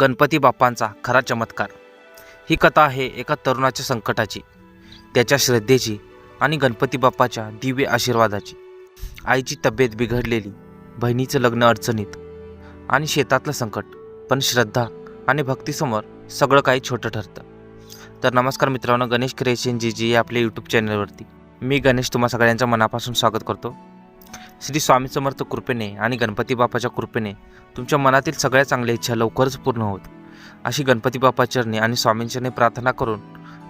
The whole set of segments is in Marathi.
गणपती बाप्पांचा खरा चमत्कार. ही कथा आहे एका तरुणाच्या संकटाची त्याच्या श्रद्धेची आणि गणपती बाप्पाच्या दिव्य आशीर्वादाची. आईची तब्येत बिघडलेली बहिणीचं लग्न अडचणीत आणि शेतातलं संकट पण श्रद्धा आणि भक्तीसमोर सगळं काही छोटं ठरतं. तर नमस्कार मित्रांनो गणेश क्रिएशन जी जी आपल्या यूट्यूब चॅनलवरती मी गणेश तुम्हा सगळ्यांचं मनापासून स्वागत करतो. श्री स्वामी समर्थ कृपेने आणि गणपती बापाच्या कृपेने तुमच्या मनातील सगळ्या चांगल्या इच्छा लवकरच पूर्ण होत. अशी गणपती बाप्पा चरणी आणि स्वामींचरणी प्रार्थना करून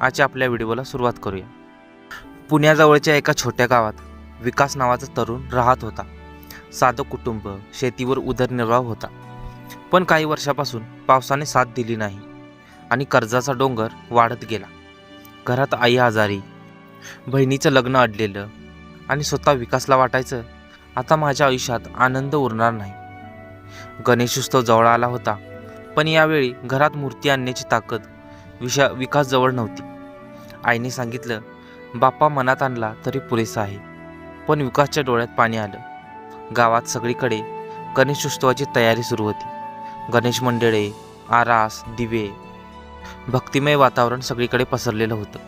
आजच्या आपल्या व्हिडिओला सुरुवात करूया. पुण्याजवळच्या एका छोट्या गावात विकास नावाचा तरुण राहत होता. साधं कुटुंब शेतीवर उदरनिर्वाह होता. पण काही वर्षापासून पावसाने साथ दिली नाही आणि कर्जाचा डोंगर वाढत गेला. घरात आई आजारी बहिणीचं लग्न अडलेलं आणि स्वतः विकासला वाटायचं आता माझ्या आयुष्यात आनंद उरणार नाही. गणेशोत्सव जवळ आला होता पण यावेळी घरात मूर्ती आणण्याची ताकद विशा विकासजवळ नव्हती. आईने सांगितलं बाप्पा मनात आणला तरी पुरेसा आहे. पण विकासच्या डोळ्यात पाणी आलं. गावात सगळीकडे गणेशोत्सवाची तयारी सुरू होती. गणेश मंडळे आरास दिवे भक्तिमय वातावरण सगळीकडे पसरलेलं होतं.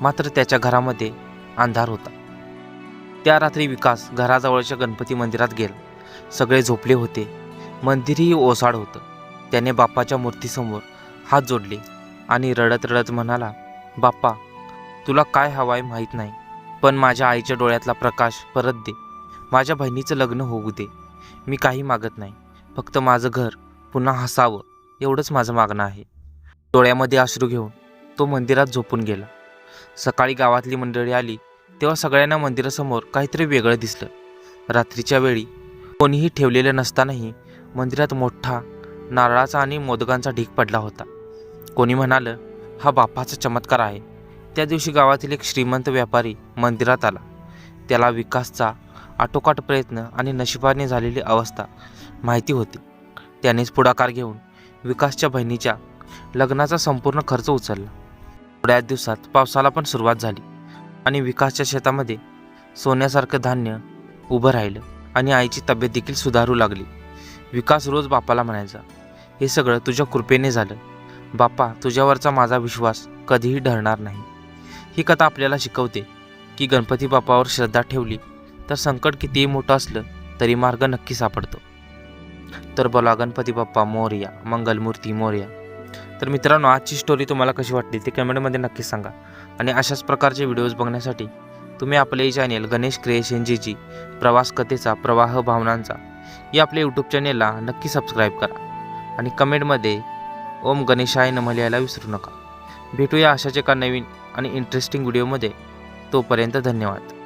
मात्र त्याच्या घरामध्ये अंधार होता. त्या रात्री विकास घराजवळच्या गणपती मंदिरात गेला. सगळे झोपले होते. मंदिरही ओसाड होतं. त्याने बाप्पाच्या मूर्तीसमोर हात जोडले आणि रडत रडत म्हणाला बाप्पा तुला काय हवं आहे माहीत नाही पण माझ्या आईच्या डोळ्यातला प्रकाश परत दे. माझ्या बहिणीचं लग्न होऊ दे. मी काही मागत नाही. फक्त माझं घर पुन्हा हसावं एवढंच माझं मागणं आहे. डोळ्यामध्ये अश्रू घेऊन तो मंदिरात झोपून गेला. सकाळी गावातली मंडळी आली तेव्हा सगळ्यांना मंदिरासमोर काहीतरी वेगळं दिसलं. रात्रीच्या वेळी कोणीही ठेवलेलं नसतानाही मंदिरात मोठा नारळाचा आणि मोदकांचा ढीक पडला होता. कोणी म्हणालं हा बापाचा चमत्कार आहे. त्या दिवशी गावातील एक श्रीमंत व्यापारी मंदिरात आला. त्याला विकासचा आटोकाट प्रयत्न आणि नशिबाने झालेली अवस्था माहिती होती. त्यानेच पुढाकार घेऊन विकासच्या बहिणीच्या लग्नाचा संपूर्ण खर्च उचलला. थोड्याच दिवसात पावसाला पण सुरुवात झाली. आणि विकासच्या शेतामध्ये सोन्यासारखं धान्य उभं राहिलं आणि आईची तब्येत देखील सुधारू लागली. विकास रोज बापाला म्हणायचा हे सगळं तुझ्या कृपेने झालं. बाप्पा तुझ्यावरचा माझा विश्वास कधीही ढळणार नाही. ही कथा आपल्याला शिकवते की गणपती बाप्पावर श्रद्धा ठेवली तर संकट कितीही मोठं असलं तरी मार्ग नक्की सापडतो. तर बोला गणपती बाप्पा मोरया मंगलमूर्ती मोरया. तर मित्रांनो आजची स्टोरी तुम्हाला कशी वाटली ते कमेंटमध्ये नक्की सांगा. आणि अशाच प्रकारचे व्हिडिओज बघण्यासाठी तुम्ही आपले चॅनेल गणेश क्रिएशन प्रवास कथेचा प्रवाह भावनांचा या आपल्या यूट्यूब चॅनेलला नक्की सबस्क्राईब करा. आणि कमेंटमध्ये ओम गणेशाय न लिहायला विसरू नका. भेटूया अशाच एका नवीन आणि इंटरेस्टिंग व्हिडिओमध्ये तोपर्यंत धन्यवाद.